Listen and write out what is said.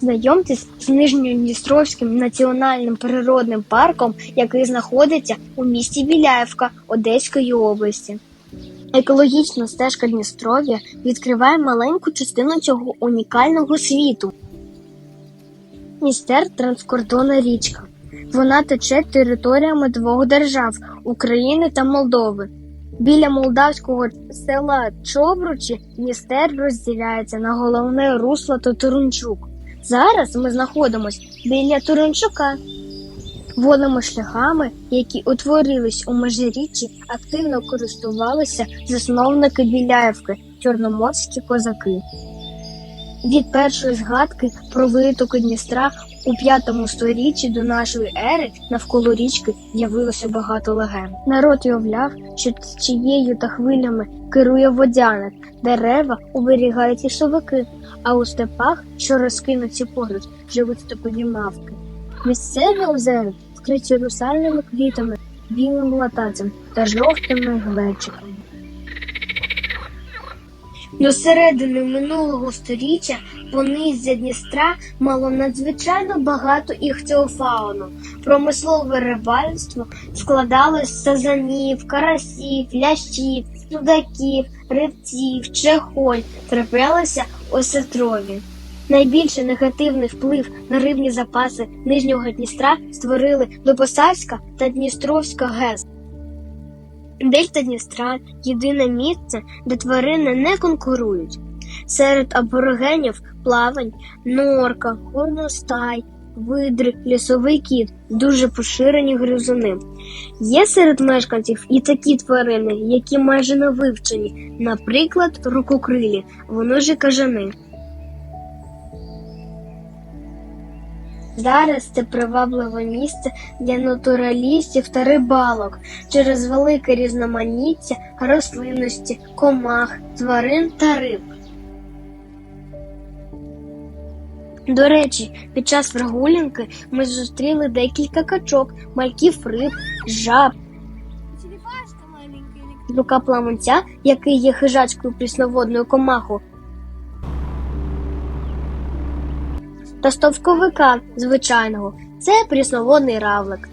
Знайомтесь з Нижньодністровським національним природним парком, який знаходиться у місті Біляєвка Одеської області. Екологічна стежка Дністров'я відкриває маленьку частину цього унікального світу. Дністер – транскордонна річка. Вона тече територіями двох держав України та Молдови. Біля молдавського села Чобручі Дністер розділяється на головне русло та Турунчук. Зараз ми знаходимося біля Турунчука. Водними шляхами, які утворились у межиріччі, активно користувалися засновники Біляєвки, чорноморські козаки. Від першої згадки про витоки Дністра у п'ятому сторіччі до нашої ери навколо річки з'явилося багато легенд. Народ уявляв, що течією та хвилями керує водяник, дерева оберігають лісовики, а у степах, що розкинуті поруч, живуть степові мавки. Місцеві озера вкриті русальними квітами, білим латацем та жовтими глечиками. До середини минулого століття понизя Дністра мало надзвичайно багато іхтіофауну. Промислове рибальство складалось з сазанів, карасів, лящів, судаків, ривців, чехоль, траплялося осетрові. Найбільший негативний вплив на рибні запаси Нижнього Дністра створили Допосальська та Дністровська ГЕС. Дельта Дністра єдине місце, де тварини не конкурують. Серед аборигенів плавань, норка, горностай, видри, лісовий кіт дуже поширені гризуни. Є серед мешканців і такі тварини, які майже не вивчені, наприклад, рукокрилі, вони ж кажани. Зараз це привабливе місце для натуралістів та рибалок через велике різноманіття рослинності, комах, тварин та риб. До речі, під час прогулянки ми зустріли декілька качок, мальків риб, жаб, Рука пламенця, який є хижацькою прісноводною комаху. та стовковика звичайного це прісноводний равлик.